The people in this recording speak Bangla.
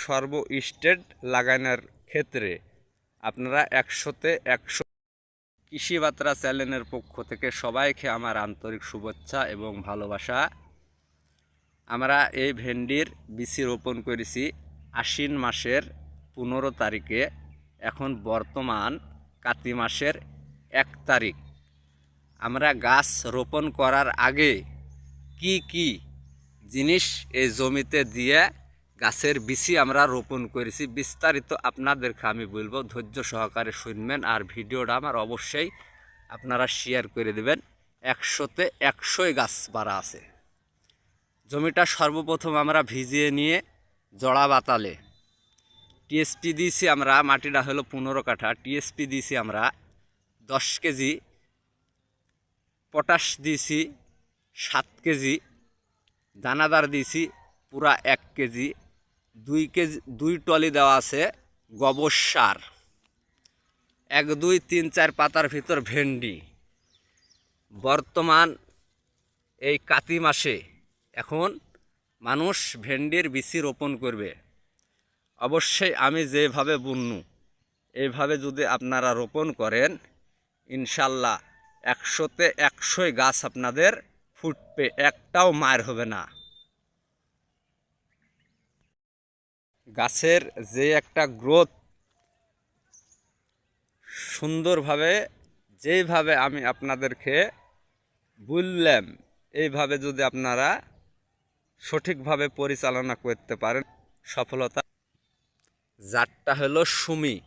সর্ব স্টেট লাগানোর ক্ষেত্রে আপনারা একশোতে একশো কৃষি বার্তা চ্যানেলের পক্ষ থেকে সবাইকে আমার আন্তরিক শুভেচ্ছা এবং ভালোবাসা। আমরা এই ভেন্ডির বিচি রোপণ করেছি আশ্বিন মাসের পনেরো তারিখে। এখন বর্তমান কাতি মাসের এক তারিখ। আমরা গাছ রোপণ করার আগে কি কি জিনিস এই জমিতে দিয়ে গাছের বিচি আমরা রোপণ করেছি। বিস্তারিত আপনাদেরকে আমি বলব। ধৈর্য সহকারে শুনবেন আর ভিডিওটা আমার অবশ্যই আপনারা শেয়ার করে দেবেন। একশোতে একশোই গাছ বাড়া আছে। জমিটা সর্বপ্রথম আমরা ভিজিয়ে নিয়ে জড়া বাতালে টিএসপি দিয়েছি আমরা, মাটিটা হলো পনেরো কাঠা। টিএসপি দিয়েছি আমরা দশ কেজি। পটাশ দিয়েছি সাত কেজি। দানাদার দিয়েছি পুরা এক কেজি। দুই কেজি, দুই টলি দেওয়া আছে গোবর সার। এক, দুই, তিন, চার পাতার ভিতর ভেন্ডি। বর্তমান এই কাতি মাসে এখন মানুষ ভেন্ডির বিচি রোপণ করবে। অবশ্যই আমি যেভাবে বুননু এইভাবে যদি আপনারা রোপণ করেন, ইনশাল্লাহ একশোতে একশোই গাছ আপনাদের ফুটবে, একটাও মার হবে না। গাছের যে একটা গ্রোথ সুন্দরভাবে যেইভাবে আমি আপনাদেরকে বললাম, এইভাবে যদি আপনারা সঠিকভাবে পরিচালনা করতে পারেন, সফলতা। জাতটা হলো সুমি।